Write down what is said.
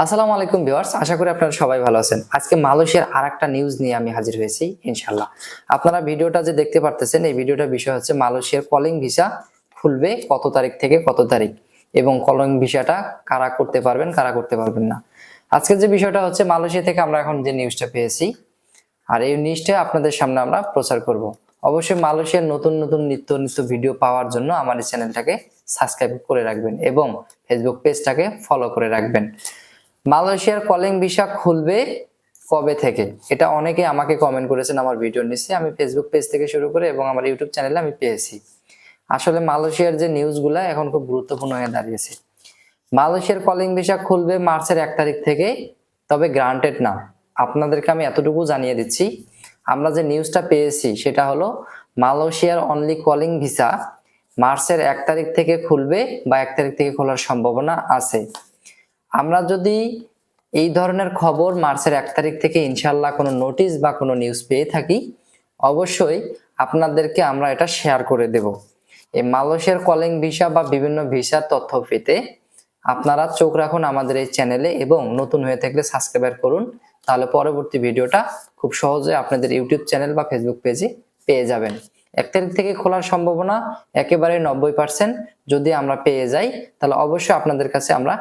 আসসালামু আলাইকুম ভিউয়ার্স, আশা করি আপনারা সবাই ভালো আছেন। আজকে মালয়েশিয়ার আর একটা নিউজ নিয়ে আমি হাজির হয়েছি ইনশাল্লাহ আপনারা ভিডিওটা যে দেখতে পারতেছেন, এই ভিডিওটার বিষয় হচ্ছে মালয়েশিয়ার কলিং ভিসা খুলবে কত তারিখ থেকে কত তারিখ এবং কলিং ভিসাটা কারা করতে পারবেন, কারা করতে পারবেন না। আজকের যে বিষয়টা হচ্ছে মালয়েশিয়া থেকে আমরা এখন যে নিউজটা পেয়েছি, আর এই নিউজটা আপনাদের সামনে আমরা প্রচার করব। অবশ্যই মালয়েশিয়ার নতুন নতুন নিত্য নিত্য ভিডিও পাওয়ার জন্য আমার এই চ্যানেলটাকে সাবস্ক্রাইব করে রাখবেন এবং ফেসবুক পেজটাকে ফলো করে রাখবেন। মালয়েশিয়ার কলিং ভিসা খুলবে কবে থেকে? এটা অনেকে আমাকে কমেন্ট করেছেন আমার ভিডিওর নিচে। আমি ফেসবুক পেজ থেকে শুরু করে এবং আমার ইউটিউব চ্যানেলে আমি পেয়েছি। আসলে মালয়েশিয়ার যে নিউজগুলো এখন খুব গুরুত্বপূর্ণ হয়ে দাঁড়িয়েছে। মালয়েশিয়ার কলিং ভিসা খুলবে মার্চের এক তারিখ থেকে, তবে গ্রান্টেড না। আপনাদেরকে আমি এতটুকু জানিয়ে দিচ্ছি। আমরা যে নিউজটা পেয়েছি, সেটা হলো মালয়েশিয়ার অনলি কলিং ভিসা মার্চের এক তারিখ থেকে খুলবে বা এক তারিখ থেকে খোলার সম্ভাবনা আছে। আমরা যদি এই ধরনের খবর মার্চের এক তারিখ থেকে ইনশাল্লাহ কোনো নোটিশ বা কোনো নিউজ পেয়ে থাকি, অবশ্যই আপনাদেরকে আমরা এটা শেয়ার করে দেব। এই মালয়েশিয়ার কলিং ভিসা বা বিভিন্ন ভিসার তথ্য পেতে আপনারা চোখ রাখুন আমাদের এই চ্যানেলে এবং নতুন হয়ে থাকলে সাবস্ক্রাইব করুন, তাহলে পরবর্তী ভিডিওটা খুব সহজে আপনাদের ইউটিউব চ্যানেল বা ফেসবুক পেজে পেয়ে যাবেন। এক তারিখ থেকে খোলার সম্ভাবনা একেবারে নব্বই পার্সেন্ট যদি আমরা পেয়ে যাই, তাহলে অবশ্যই আপনাদের কাছে আমরা